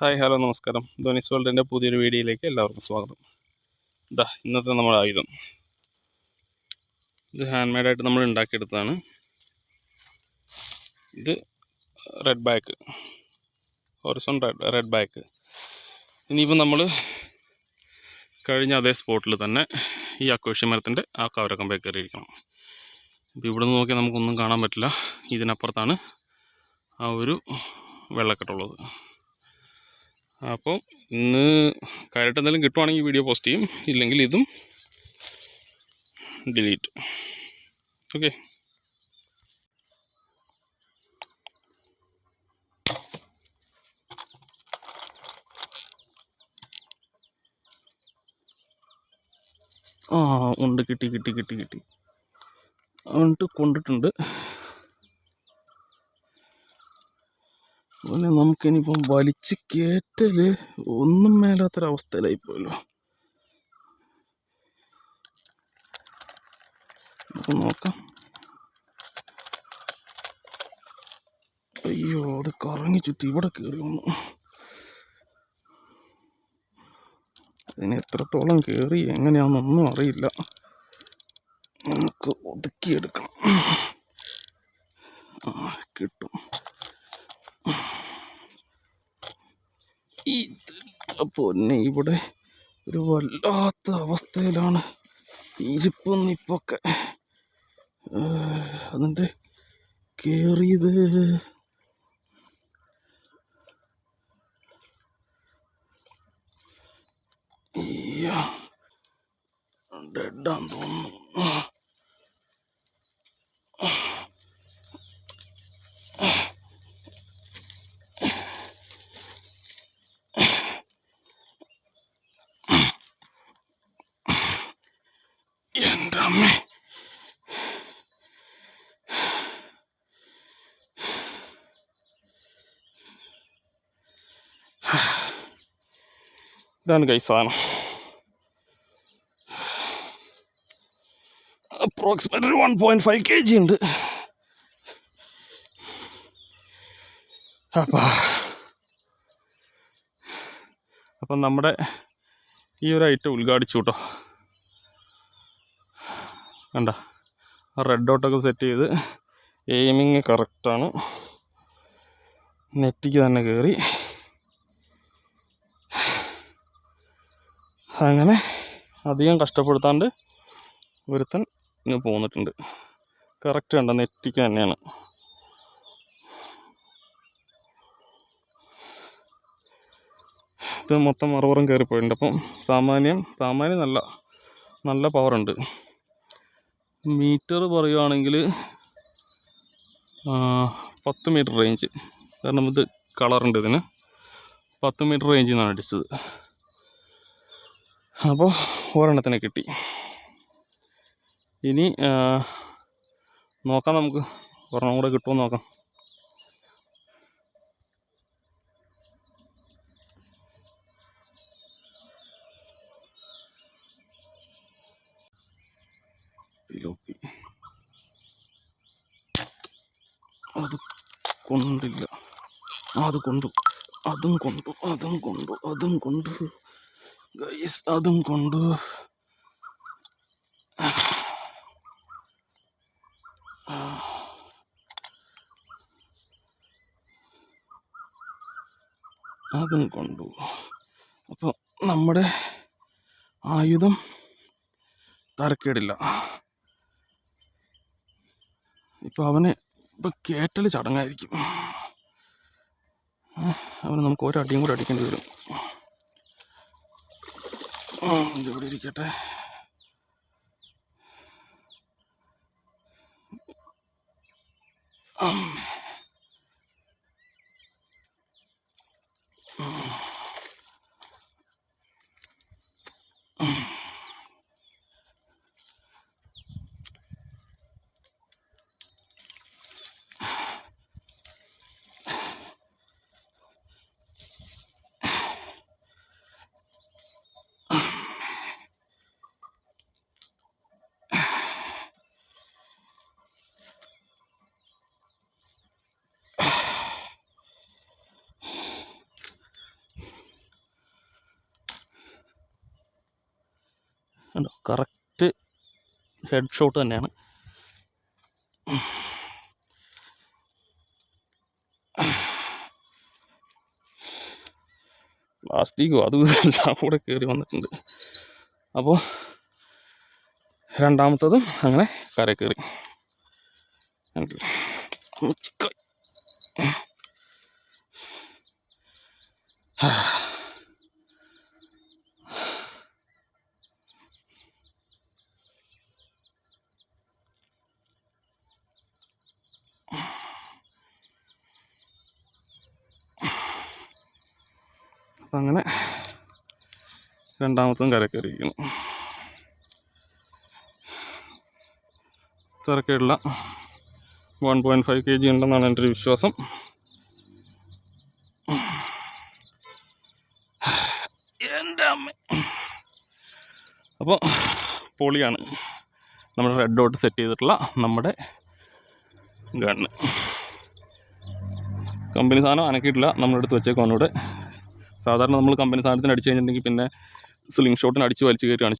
Hi hello നമസ്കാരം. ധോണിസ് വേൾഡിന്റെ പുതിയൊരു വീഡിയോയിലേക്ക് എല്ലാവർക്കും സ്വാഗതം. ഇതാ ഇന്നത്തെ നമ്മുടെ ആയുധം. ഇത് ഹാൻഡ് മെയ്ഡായിട്ട് നമ്മൾ ഉണ്ടാക്കിയെടുത്തതാണ്. ഇത് red back horizon red red back ഇനിയിപ്പോൾ നമ്മൾ കഴിഞ്ഞ അതേ സ്പോട്ടിൽ തന്നെ ഈ അക്വേഷ്യ മരത്തിന്റെ ആ കവരക്കമ്പേ കയറിയിരിക്കണം. ഇപ്പോൾ ഇവിടെ നിന്ന് നോക്കിയാൽ നമുക്കൊന്നും കാണാൻ പറ്റില്ല. ഇതിനപ്പുറത്താണ് ആ ഒരു വെള്ളക്കെട്ടുള്ളത് അപ്പോൾ ഇന്ന് കാര്യമായിട്ട് എന്തെങ്കിലും കിട്ടുവാണെങ്കിൽ വീഡിയോ പോസ്റ്റ് ചെയ്യും. ഇല്ലെങ്കിൽ ഇതും ഡിലീറ്റ് ഓക്കെ ആ ഉണ്ട്. കിട്ടി കിട്ടി കിട്ടി കിട്ടി. എന്നിട്ട് കൊണ്ടിട്ടുണ്ട്. അതുപോലെ നമുക്കിനിയിപ്പം വലിച്ച് കയറ്റൽ ഒന്നും മേലാത്തൊരവസ്ഥയിലായി പോയല്ലോ നമുക്ക് നോക്കാം. അയ്യോ അത് കറങ്ങി ചുറ്റി ഇവിടെ കയറി വന്നു. അതിന് എത്രത്തോളം കയറി എങ്ങനെയാണെന്നൊന്നും അറിയില്ല. നമുക്ക് ഒതുക്കിയെടുക്കണം. ആ കിട്ടും. ഇത് പൊന്നെ ഇവിടെ ഒരു വല്ലാത്ത അവസ്ഥയിലാണ്. ഇരിപ്പും നിപ്പൊക്കെ. അതിന്റെ കേറിയത്. ഡെഡാന്ന് തോന്നുന്നു. എന്റെ അമ്മേ ഇതാണ് കൈ സാധനം. Approximately one point five K G ഉണ്ട്. അപ്പോൾ അപ്പം നമ്മുടെ ഈ ഒരു ഐറ്റം ഉദ്ഘാടിച്ചു കേട്ടോ. കണ്ട? റെഡ് ഡോട്ടൊക്കെ സെറ്റ് ചെയ്ത് എയിമിങ് കറക്റ്റാണ് നെറ്റിക്ക് തന്നെ കയറി അങ്ങനെ അധികം കഷ്ടപ്പെടുത്താണ്ട് ഒരുത്തൻ ഇന്ന് പോന്നിട്ടുണ്ട്. കറക്റ്റ് കണ്ട? നെറ്റിക്ക് തന്നെയാണ്. ഇത് മൊത്തം മറുപുറം കയറിപ്പോയിട്ടുണ്ട് അപ്പം സാമാന്യം സാമാന്യം നല്ല നല്ല പവറുണ്ട് മീറ്റർ പറയുവാണെങ്കിൽ പത്ത് മീറ്റർ റേഞ്ച് കാരണം ഇത് കളറുണ്ട് ഇതിന്. പത്ത് മീറ്റർ റേഞ്ചിൽ നിന്നാണ് അടിച്ചത്. അപ്പോൾ ഒരെണ്ണത്തിനെ കിട്ടി. ഇനി നോക്കാം നമുക്ക്. ഒരെണ്ണം കൂടെ കിട്ടുമോ നോക്കാം. പിലോപ്പി അത് കൊണ്ടില്ല. അത് കൊണ്ടു. അതും കൊണ്ടു. അതും കൊണ്ടു. അതും കൊണ്ടു. ഗൈസ് അതും കൊണ്ടു. അതും കൊണ്ടു. അപ്പോൾ നമ്മുടെ ആയുധം തരക്കേടില്ല. ഇപ്പം അവന് ഇപ്പം കേറ്റൽ ചടങ്ങായിരിക്കും. അവന് നമുക്ക് അടിയും കൂടെ അടിക്കേണ്ടി വരും. ഇവിടെ ഇരിക്കട്ടെ? കറക്റ്റ് ഹെഡ് ഷോട്ട് തന്നെയാണ്. പ്ലാസ്റ്റിക്കോ അതും എല്ലാം കൂടെ കയറി വന്നിട്ടുണ്ട്. അപ്പോൾ രണ്ടാമത്തതും അങ്ങനെ കര കയറി കണ്ടില്ലേ? അപ്പം അങ്ങനെ രണ്ടാമത്തും കര കയറിയിരിക്കുന്നു തിരക്കുള്ള one point five K G ഉണ്ടെന്നാണ് എന്റെ ഒരു വിശ്വാസം. എന്റെ അമ്മ. അപ്പോൾ പൊളിയാണ് നമ്മുടെ റെഡ് ഡോട്ട് സെറ്റ് ചെയ്തിട്ടുള്ള നമ്മുടെ ഗണ്ണ് കമ്പനി സാധനം അനക്കിയിട്ടില്ല. നമ്മളെടുത്ത് വെച്ചേക്കും ഇവിടെ. സാധാരണ നമ്മൾ കമ്പനി സാധനത്തിന് അടിച്ചു കഴിഞ്ഞിട്ടുണ്ടെങ്കിൽ പിന്നെ സ്ലിംഗ് ഷോട്ടിന് അടിച്ച് വലിച്ചു കയറ്റുകയാണ്